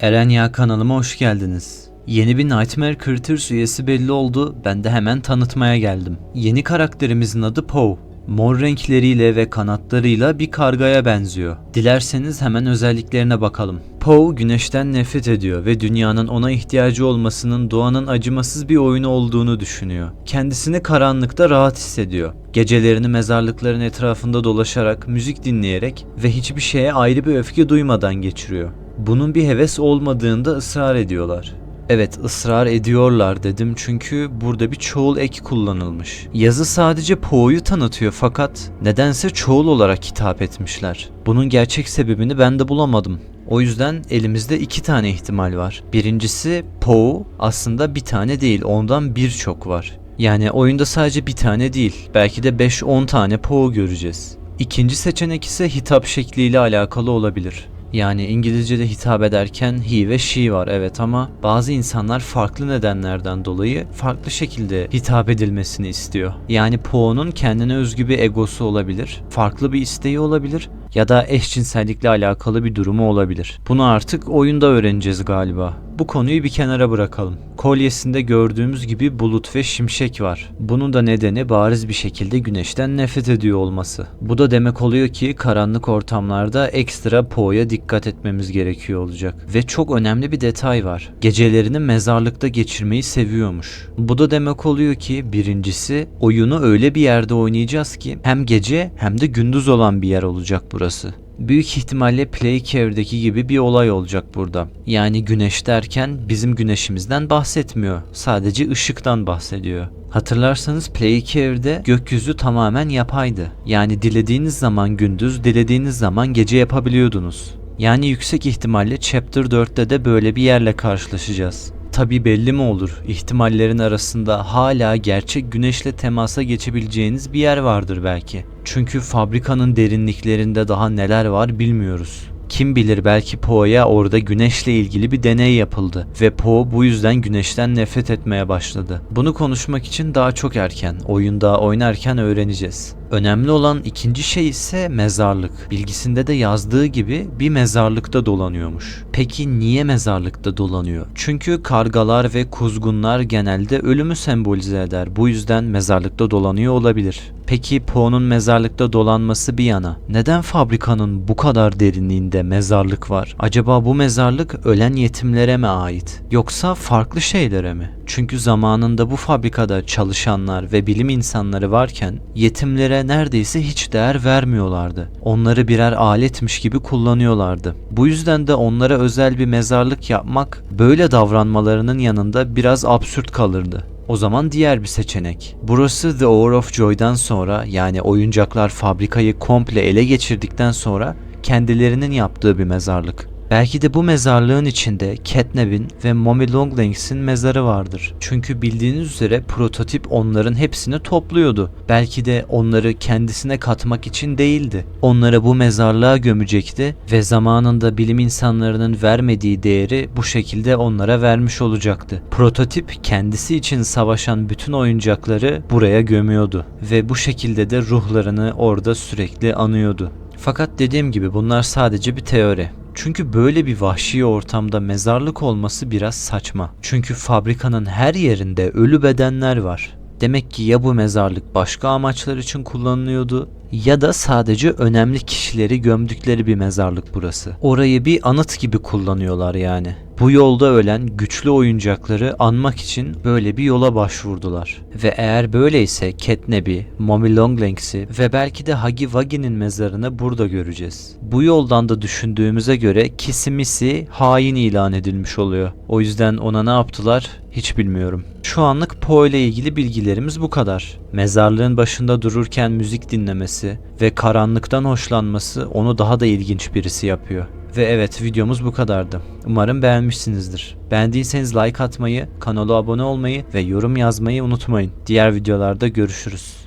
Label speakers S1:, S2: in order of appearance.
S1: Erenya kanalıma hoş geldiniz. Yeni bir Nightmare Creatures üyesi belli oldu, ben de hemen tanıtmaya geldim. Yeni karakterimizin adı Poe. Mor renkleriyle ve kanatlarıyla bir kargaya benziyor. Dilerseniz hemen özelliklerine bakalım. Poe güneşten nefret ediyor ve dünyanın ona ihtiyacı olmasının doğanın acımasız bir oyunu olduğunu düşünüyor. Kendisini karanlıkta rahat hissediyor. Gecelerini mezarlıkların etrafında dolaşarak, müzik dinleyerek ve hiçbir şeye ayrı bir öfke duymadan geçiriyor. Bunun bir heves olmadığında ısrar ediyorlar. Evet ısrar ediyorlar dedim çünkü burada bir çoğul ek kullanılmış. Yazı sadece Poe'yu tanıtıyor fakat nedense çoğul olarak hitap etmişler. Bunun gerçek sebebini ben de bulamadım. O yüzden elimizde iki tane ihtimal var. Birincisi Poe aslında bir tane değil ondan birçok var. Yani oyunda sadece bir tane değil belki de 5-10 tane Poe göreceğiz. İkinci seçenek ise hitap şekliyle alakalı olabilir. Yani İngilizce'de hitap ederken he ve she var evet ama bazı insanlar farklı nedenlerden dolayı farklı şekilde hitap edilmesini istiyor. Yani Poe'nun kendine özgü bir egosu olabilir, farklı bir isteği olabilir ya da eşcinsellikle alakalı bir durumu olabilir. Bunu artık oyunda öğreneceğiz galiba. Bu konuyu bir kenara bırakalım. Kolyesinde gördüğümüz gibi bulut ve şimşek var. Bunun da nedeni bariz bir şekilde güneşten nefret ediyor olması. Bu da demek oluyor ki karanlık ortamlarda ekstra Poe'ya dikkat etmemiz gerekiyor olacak. Ve çok önemli bir detay var. Gecelerini mezarlıkta geçirmeyi seviyormuş. Bu da demek oluyor ki birincisi oyunu öyle bir yerde oynayacağız ki hem gece hem de gündüz olan bir yer olacak burası. Büyük ihtimalle Play Care'deki gibi bir olay olacak burada. Yani güneş derken bizim güneşimizden bahsetmiyor. Sadece ışıktan bahsediyor. Hatırlarsanız Play Care'de gökyüzü tamamen yapaydı. Yani dilediğiniz zaman gündüz, dilediğiniz zaman gece yapabiliyordunuz. Yani yüksek ihtimalle Chapter 4'te de böyle bir yerle karşılaşacağız. Tabi belli mi olur? İhtimallerin arasında hala gerçek güneşle temasa geçebileceğiniz bir yer vardır belki. Çünkü fabrikanın derinliklerinde daha neler var bilmiyoruz. Kim bilir belki Poe'ya orada güneşle ilgili bir deney yapıldı ve Poe bu yüzden güneşten nefret etmeye başladı. Bunu konuşmak için daha çok erken, oyunda oynarken öğreneceğiz. Önemli olan ikinci şey ise mezarlık. Bilgisinde de yazdığı gibi bir mezarlıkta dolanıyormuş. Peki niye mezarlıkta dolanıyor? Çünkü kargalar ve kuzgunlar genelde ölümü sembolize eder. Bu yüzden mezarlıkta dolanıyor olabilir. Peki Poe'nun mezarlıkta dolanması bir yana neden fabrikanın bu kadar derinliğinde mezarlık var? Acaba bu mezarlık ölen yetimlere mi ait? Yoksa farklı şeylere mi? Çünkü zamanında bu fabrikada çalışanlar ve bilim insanları varken yetimlere neredeyse hiç değer vermiyorlardı. Onları birer aletmiş gibi kullanıyorlardı. Bu yüzden de onlara özel bir mezarlık yapmak böyle davranmalarının yanında biraz absürt kalırdı. O zaman diğer bir seçenek. Burası The Hour of Joy'dan sonra yani oyuncaklar fabrikayı komple ele geçirdikten sonra kendilerinin yaptığı bir mezarlık. Belki de bu mezarlığın içinde Catnap'in ve Mommy Longlegs'in mezarı vardır. Çünkü bildiğiniz üzere prototip onların hepsini topluyordu. Belki de onları kendisine katmak için değildi. Onları bu mezarlığa gömecekti ve zamanında bilim insanlarının vermediği değeri bu şekilde onlara vermiş olacaktı. Prototip kendisi için savaşan bütün oyuncakları buraya gömüyordu ve bu şekilde de ruhlarını orada sürekli anıyordu. Fakat dediğim gibi bunlar sadece bir teori. Çünkü böyle bir vahşi ortamda mezarlık olması biraz saçma. Çünkü fabrikanın her yerinde ölü bedenler var. Demek ki ya bu mezarlık başka amaçlar için kullanılıyordu ya da sadece önemli kişileri gömdükleri bir mezarlık burası. Orayı bir anıt gibi kullanıyorlar yani. Bu yolda ölen güçlü oyuncakları anmak için böyle bir yola başvurdular. Ve eğer böyleyse Catnap'i, Mommy Longlegs'i ve belki de Huggy Wuggy'nin mezarını burada göreceğiz. Bu yoldan da düşündüğümüze göre Kisimisi hain ilan edilmiş oluyor. O yüzden ona ne yaptılar hiç bilmiyorum. Şu anlık Poe ile ilgili bilgilerimiz bu kadar. Mezarlığın başında dururken müzik dinlemesi ve karanlıktan hoşlanması onu daha da ilginç birisi yapıyor. Ve evet videomuz bu kadardı. Umarım beğenmişsinizdir. Beğendiyseniz like atmayı, kanala abone olmayı ve yorum yazmayı unutmayın. Diğer videolarda görüşürüz.